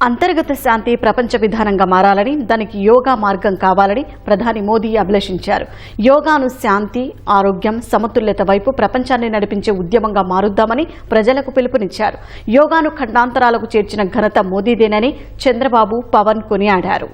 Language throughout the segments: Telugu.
అంతర్గత శాంతి ప్రపంచ విధానంగా మారాలని దానికి యోగా మార్గం కావాలని ప్రధాని మోదీ అభిలషించారు. యోగాను శాంతి ఆరోగ్యం సమతుల్యత వైపు ప్రపంచాన్ని నడిపించే ఉద్యమంగా మారుద్దామని ప్రజలకు పిలుపునిచ్చారు. యోగాను ఖండాంతరాలకు చేర్చిన ఘనత మోదీదేనని చంద్రబాబు పవన్ కొనియాడారు.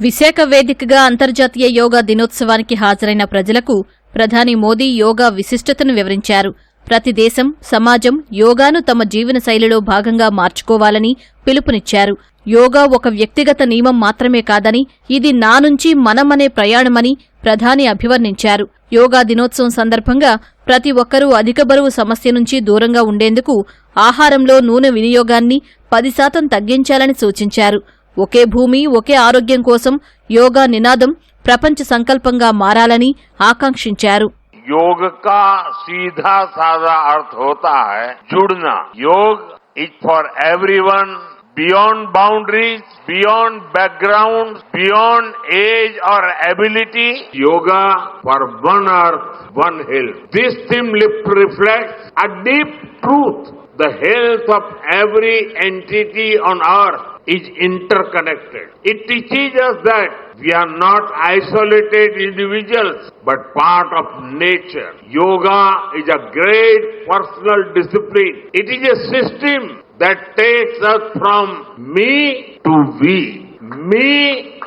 విశాఖ వేదికగా అంతర్జాతీయ యోగా దినోత్సవానికి హాజరైన ప్రజలకు ప్రధాని మోదీ యోగా విశిష్టతను వివరించారు. ప్రతి దేశం సమాజం యోగాను తమ జీవన శైలిలో భాగంగా మార్చుకోవాలని పిలుపునిచ్చారు. యోగా ఒక వ్యక్తిగత నియమం మాత్రమే కాదని ఇది నా నుంచి మనమనే ప్రయాణమని ప్రధాని అభివర్ణించారు. యోగా దినోత్సవం సందర్భంగా ప్రతి ఒక్కరూ అధిక బరువు సమస్య నుంచి దూరంగా ఉండేందుకు ఆహారంలో నూనె వినియోగాన్ని పది శాతం తగ్గించాలని సూచించారు. ఒకే భూమి ఒకే ఆరోగ్యం కోసం యోగా నినాదం ప్రపంచ సంకల్పంగా మారాలని ఆకాంక్షించారు. योग का सीधा साधा अर्थ होता है जुड़ना। Yoga is for every one beyond boundaries beyond background beyond age और ability yoga for one earth one health this theme lift reflect a deep truth the health of every entity on earth is interconnected. It teaches us that we are not isolated individuals, but part of nature. Yoga is a great personal discipline. It is a system that takes us from me to we. Me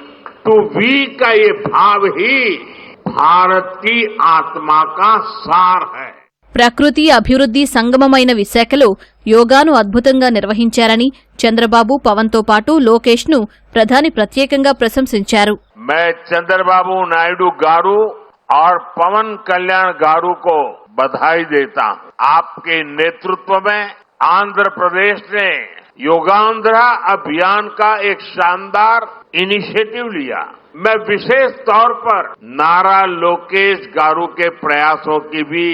to we का ये भाव ही भारत की आत्मा का सार है ప్రకృతి అభివృద్ధి సంగమమైన విశాఖలో యోగాను అద్భుతంగా నిర్వహించారని చంద్రబాబు పవన్తో పాటు లోకేష్ను ప్రధాని ప్రత్యేకంగా ప్రశంసించారు मैं चंद्रबाबू नायडू गारू और पवन कल्याण गारू को बधाई देता हूं आपके नेतृत्व में आंध्र प्रदेश ने योगांध्रा अभियान का एक शानदार इनिशिएटिव लिया मैं विशेष तौर पर नारा लोकेश गारू के प्रयासों की भी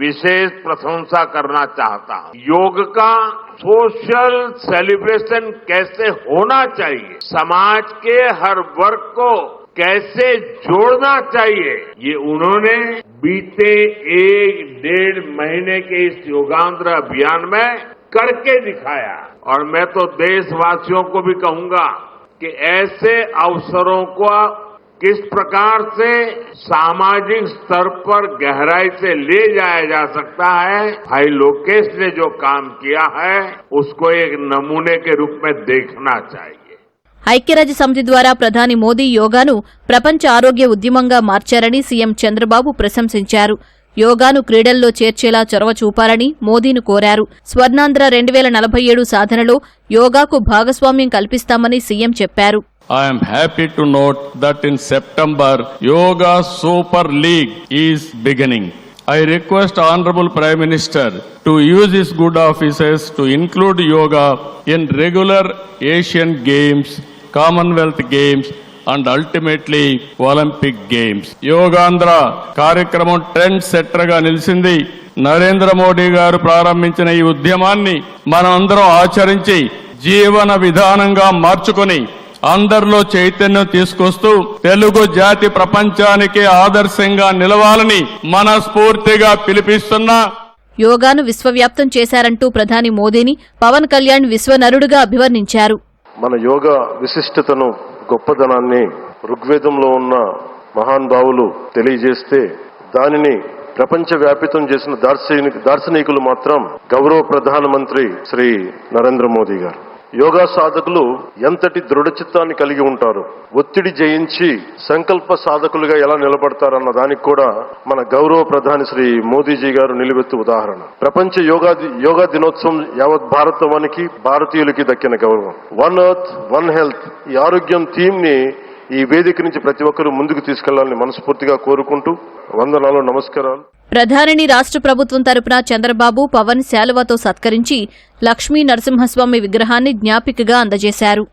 विशेष प्रशंसा करना चाहता हूँ। योग का सोशल सेलिब्रेशन कैसे होना चाहिए? समाज के हर वर्ग को कैसे जोड़ना चाहिए? ये उन्होंने बीते एक डेढ़ महीने के इस योगांध्र अभियान में करके दिखाया। और मैं तो देशवासियों को भी कहूँगा कि ऐसे अवसरों को किस प्रकार से सामाजिक स्तर पर गहराई से ले जाया जा सकता है भाई लोकेश ने जो काम किया है उसको एक नमूने के रूप में देखना चाहिए ఐక్యరాజ్య సమితి ద్వారా ప్రధాని మోదీ యోగాను ప్రపంచ ఆరోగ్య ఉద్యమంగా మార్చారని సీఎం చంద్రబాబు ప్రశంసించారు యోగాను క్రీడల్లో చేర్చేలా చొరవ చూపాలని మోదీను కోరారు స్వర్ణాంధ్ర రెండు వేల నలభై ఏడు సాధనలో యోగాకు భాగస్వామ్యం కల్పిస్తామని సీఎం చెప్పారు I am happy to note that in September, Yoga Super League is beginning. I request Honorable Prime Minister to use his good offices to include yoga in regular Asian Games, Commonwealth Games, and ultimately Olympic Games. Yogandhra కార్యక్రమం ట్రెండ్ సెట్టర్గా నిలిచింది నరేంద్ర మోడీ గారు ప్రారంభించిన ఈ ఉద్యమాన్ని మనమందరం ఆచరించి జీవన విధానంగా మార్చుకొని అందరిలో చైతన్యం తీసుకొస్తూ తెలుగు జాతి ప్రపంచానికి ఆదర్శంగా నిలవాలని మనస్ఫూర్తిగా పిలిపిస్తున్నా. యోగాను విశ్వవ్యాప్తం చేశారంటూ ప్రధాని మోదీని పవన్ కళ్యాణ్ విశ్వనరుడుగా అభివర్ణించారు. మన యోగా విశిష్టతను గొప్పదనాన్ని ఋగ్వేదంలో ఉన్న మహానుభావులు తెలియజేస్తే దానిని ప్రపంచ వ్యాపితం చేసిన దార్శనిక దార్శనికులు మాత్రం గౌరవ ప్రధానమంత్రి శ్రీ నరేంద్ర మోదీ గారు. యోగా సాధకులు ఎంతటి దృఢచిత్తాన్ని కలిగి ఉంటారు? ఒత్తిడి జయించి సంకల్ప సాధకులుగా ఎలా నిలబడతారన్న దానికి కూడా మన గౌరవ ప్రధాని శ్రీ మోదీజీ గారు నిలువెత్తు ఉదాహరణ. ప్రపంచ యోగా యోగా దినోత్సవం యావత్ భారతవానికి భారతీయులకి దక్కిన గౌరవం. వన్ ఎర్త్ వన్ హెల్త్ ఈ ఆరోగ్యం థీమ్ని ఈ వేదిక నుంచి ప్రతి ఒక్కరూ ముందుకు తీసుకెళ్ళాలని మనస్ఫూర్తిగా కోరుకుంటూ వందనాలు నమస్కారాలు. ప్రధానిని రాష్ట్ర ప్రభుత్వం తరపున చంద్రబాబు పవన్ శాలువతో సత్కరించి లక్ష్మీ నరసింహస్వామి విగ్రహాన్ని జ్ఞాపికగా అందజేశారు.